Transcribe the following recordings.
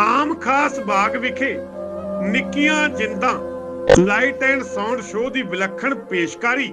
ਆਮ ਖਾਸ ਬਾਗ ਵਿਖੇ ਨਿੱਕੀਆਂ ਜਿੰਦਾਂ ਲਾਈਟ ਐਂਡ ਸਾਊਂਡ ਸ਼ੋਅ ਦੀ ਵਿਲੱਖਣ ਪੇਸ਼ਕਾਰੀ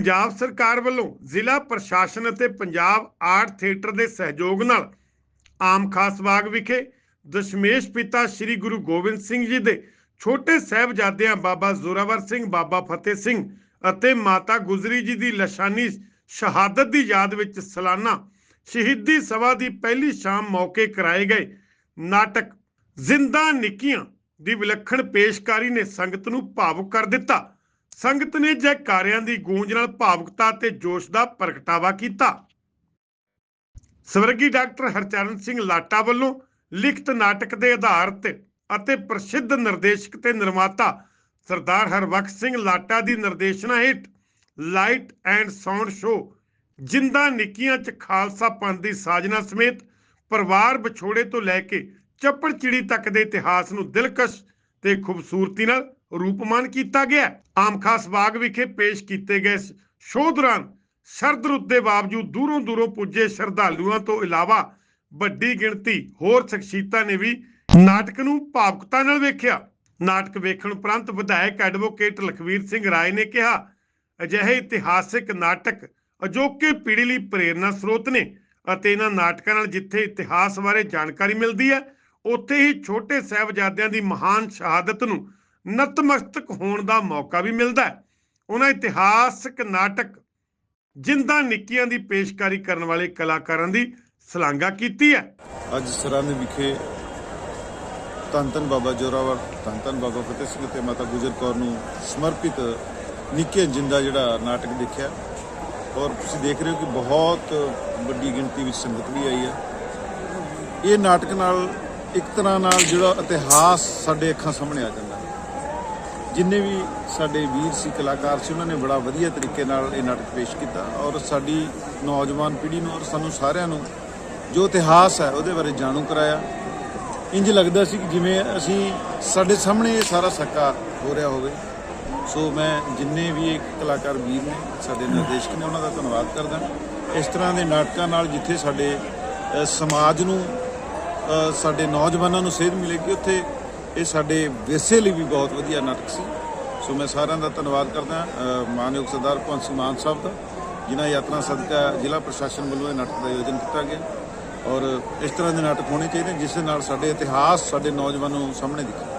ਪੰਜਾਬ ਸਰਕਾਰ ਵੱਲੋਂ ਜ਼ਿਲ੍ਹਾ ਪ੍ਰਸ਼ਾਸਨ ਅਤੇ ਪੰਜਾਬ ਆਰਟ ਥੀਏਟਰ ਦੇ ਸਹਿਯੋਗ ਨਾਲ ਆਮ ਖਾਸ ਬਾਗ ਵਿਖੇ ਦਸ਼ਮੇਸ਼ ਪਿਤਾ ਸ੍ਰੀ ਗੁਰੂ ਗੋਬਿੰਦ ਸਿੰਘ ਜੀ ਦੇ ਛੋਟੇ ਸਾਹਿਬਜ਼ਾਦਿਆਂ ਬਾਬਾ ਜ਼ੋਰਾਵਰ ਸਿੰਘ, ਬਾਬਾ ਫਤਿਹ ਸਿੰਘ ਅਤੇ ਮਾਤਾ ਗੁਜਰੀ ਜੀ ਦੀ ਲਸ਼ਾਨੀ ਸ਼ਹਾਦਤ ਦੀ ਯਾਦ ਵਿੱਚ ਸਾਲਾਨਾ ਸ਼ਹੀਦੀ ਸਭਾ ਦੀ ਪਹਿਲੀ ਸ਼ਾਮ ਮੌਕੇ ਕਰਾਏ ਗਏ। ਨਾਟਕ ਜ਼ਿੰਦਾ ਨਿੱਕੀਆਂ ਦੀ ਵਿਲੱਖਣ ਪੇਸ਼ਕਾਰੀ ਨੇ ਸੰਗਤ ਨੂੰ ਭਾਵੁਕ ਕਰ ਦਿੱਤਾ। ਸੰਗਤ ਨੇ ਜੈਕਾਰਿਆਂ ਦੀ ਗੂੰਜ ਨਾਲ ਭਾਵੁਕਤਾ ਤੇ ਜੋਸ਼ ਦਾ ਪ੍ਰਗਟਾਵਾ ਕੀਤਾ। ਸਵਰਗੀ ਡਾਕਟਰ ਹਰਚਰਨ ਸਿੰਘ ਲਾਟਾ ਵੱਲੋਂ ਲਿਖਤ ਨਾਟਕ ਦੇ ਆਧਾਰ ਤੇ ਅਤੇ ਪ੍ਰਸਿੱਧ ਨਿਰਦੇਸ਼ਕ ਤੇ ਨਿਰਮਾਤਾ ਸਰਦਾਰ ਹਰਬਖਸ਼ ਸਿੰਘ ਲਾਟਾ ਦੀ ਨਿਰਦੇਸ਼ਨਾ ਹੇਠ ਲਾਈਟ ਐਂਡ ਸਾਊਂਡ ਸ਼ੋਅ, ਜਿੰਦਾ ਨਿੱਕੀਆਂ ਚ ਖਾਲਸਾ ਪੰਥ ਦੀ ਸਾਜਨਾ ਸਮੇਤ ਪਰਿਵਾਰ ਵਿਛੋੜੇ ਤੋਂ ਲੈ ਕੇ ਚੱਪੜ ਚਿੜੀ ਤੱਕ ਦੇ ਇਤਿਹਾਸ ਨੂੰ ਦਿਲਕਸ਼ ਤੇ ਖੂਬਸੂਰਤੀ ਨਾਲ ਰੂਪਮਾਨ ਕੀਤਾ ਗਿਆ ਹੈ। ਆਮ ਖਾਸ ਬਾਗ ਵਿਖੇ ਪੇਸ਼ ਕੀਤੇ ਗਏ ਸ਼ੋਅ ਦੌਰਾਨ ਸਰਦ ਰੁੱਤ ਦੇ ਬਾਵਜੂਦ ਦੂਰੋਂ ਦੂਰੋਂ ਪੁੱਜੇ ਸ਼ਰਧਾਲੂਆਂ ਤੋਂ ਇਲਾਵਾ ਵੱਡੀ ਗਿਣਤੀ ਹੋਰ ਸ਼ਖਸੀਅਤਾਂ ਨੇ ਵੀ ਨਾਟਕ ਨੂੰ ਭਾਵੁਕਤਾ ਨਾਲ ਵੇਖਿਆ ਨਾਟਕ ਵੇਖਣ ਉਪਰੰਤ ਵਿਧਾਇਕ ਐਡਵੋਕੇਟ ਲਖਵੀਰ ਸਿੰਘ ਰਾਏ ਨੇ ਕਿਹਾ, ਅਜਿਹੇ ਇਤਿਹਾਸਿਕ ਨਾਟਕ ਅਜੋਕੇ ਪੀੜ੍ਹੀ ਲਈ ਪ੍ਰੇਰਨਾ ਸਰੋਤ ਨੇ ਅਤੇ ਇਹਨਾਂ ਨਾਟਕਾਂ ਨਾਲ ਜਿੱਥੇ ਇਤਿਹਾਸ ਬਾਰੇ ਜਾਣਕਾਰੀ ਮਿਲਦੀ ਹੈ, ਉੱਥੇ ਹੀ ਛੋਟੇ ਸਾਹਿਬਜ਼ਾਦਿਆਂ ਦੀ ਮਹਾਨ ਸ਼ਹਾਦਤ ਨੂੰ ਨਤਮਸਤਕ ਹੋਣ ਦਾ ਮੌਕਾ ਵੀ ਮਿਲਦਾ ਹੈ। ਉਹਨਾਂ ਇਤਿਹਾਸਕ ਨਾਟਕ ਜਿੰਦਾ ਨਿੱਕੀਆਂ ਦੀ ਪੇਸ਼ਕਾਰੀ ਕਰਨ ਵਾਲੇ ਕਲਾਕਾਰਾਂ ਦੀ ਸ਼ਲਾਘਾ ਕੀਤੀ ਹੈ। ਅੱਜ ਸਰਹੰਦ ਵਿਖੇ ਧੰਨ ਧੰਨ ਬਾਬਾ ਜੋਰਾਵਰ, ਧੰਨ ਧੰਨ ਬਾਬਾ ਫਤਿਹ ਸਿੰਘ ਤੇ ਮਾਤਾ ਗੁਜਰ ਕੌਰ ਨੂੰ ਸਮਰਪਿਤ ਨਿੱਕੇ ਜਿੰਦਾ ਜਿਹੜਾ ਨਾਟਕ ਦੇਖਿਆ। ਔਰ ਤੁਸੀਂ ਦੇਖ ਰਹੇ ਹੋ ਕਿ ਬਹੁਤ ਵੱਡੀ ਗਿਣਤੀ ਵਿੱਚ ਸੰਗਤ ਵੀ ਆਈ ਹੈ। ਇਹ ਨਾਟਕ ਨਾਲ ਇੱਕ ਤਰ੍ਹਾਂ ਨਾਲ ਜਿਹੜਾ ਇਤਿਹਾਸ ਸਾਡੇ ਅੱਖਾਂ ਸਾਹਮਣੇ ਆ ਜਾਂਦਾ ਹੈ। ਜਿੰਨੇ ਵੀ ਸਾਡੇ ਵੀਰ ਸੀ ਕਲਾਕਾਰ ਸੀ, ਉਹਨਾਂ ਨੇ ਬੜਾ ਵਧੀਆ ਤਰੀਕੇ ਨਾਲ ਇਹ ਨਾਟਕ ਪੇਸ਼ ਕੀਤਾ ਔਰ ਸਾਡੀ ਨੌਜਵਾਨ ਪੀੜ੍ਹੀ ਨੂੰ ਔਰ ਸਾਨੂੰ ਸਾਰਿਆਂ ਨੂੰ ਜੋ ਇਤਿਹਾਸ ਹੈ ਉਹਦੇ ਬਾਰੇ ਜਾਣੂ ਕਰਾਇਆ। ਇੰਜ ਲੱਗਦਾ ਸੀ ਕਿ ਜਿਵੇਂ ਅਸੀਂ ਸਾਡੇ ਸਾਹਮਣੇ ਇਹ ਸਾਰਾ ਸੱਕਾ ਹੋ ਰਿਹਾ ਹੋਵੇ। ਸੋ ਮੈਂ ਜਿੰਨੇ ਵੀ ਇਹ ਕਲਾਕਾਰ ਵੀਰ ਨੇ, ਸਾਡੇ ਨਿਰਦੇਸ਼ਕ ਨੇ, ਉਹਨਾਂ ਦਾ ਧੰਨਵਾਦ ਕਰਦਾ। ਇਸ ਤਰ੍ਹਾਂ ਦੇ ਨਾਟਕਾਂ ਨਾਲ ਜਿੱਥੇ ਸਾਡੇ ਸਮਾਜ ਨੂੰ ਸਾਡੇ ਨੌਜਵਾਨਾਂ ਨੂੰ ਸੇਧ ਮਿਲੇਗੀ, ਉੱਥੇ ਇਹ ਸਾਡੇ ਵਿਰਸੇ ਲਈ ਵੀ ਬਹੁਤ ਵਧੀਆ ਨਾਟਕ ਸੀ। ਸੋ ਮੈਂ ਸਾਰਿਆਂ ਦਾ ਧੰਨਵਾਦ ਕਰਦਾ ਮਾਨਯੋਗ ਸਰਦਾਰ ਭਗਵੰਤ ਸਿੰਘ ਮਾਨ ਸਾਹਿਬ ਦਾ, ਜਿਨ੍ਹਾਂ ਯਾਤਰਾ ਸਦਕਾ ਜ਼ਿਲ੍ਹਾ ਪ੍ਰਸ਼ਾਸਨ ਵੱਲੋਂ ਇਹ ਨਾਟਕ ਦਾ ਆਯੋਜਨ ਕੀਤਾ ਗਿਆ। ਔਰ ਇਸ ਤਰ੍ਹਾਂ ਦੇ ਨਾਟਕ ਹੋਣੇ ਚਾਹੀਦੇ, ਜਿਸ ਦੇ ਨਾਲ ਸਾਡੇ ਇਤਿਹਾਸ ਸਾਡੇ ਨੌਜਵਾਨਾਂ ਨੂੰ ਸਾਹਮਣੇ ਦਿਖੇ।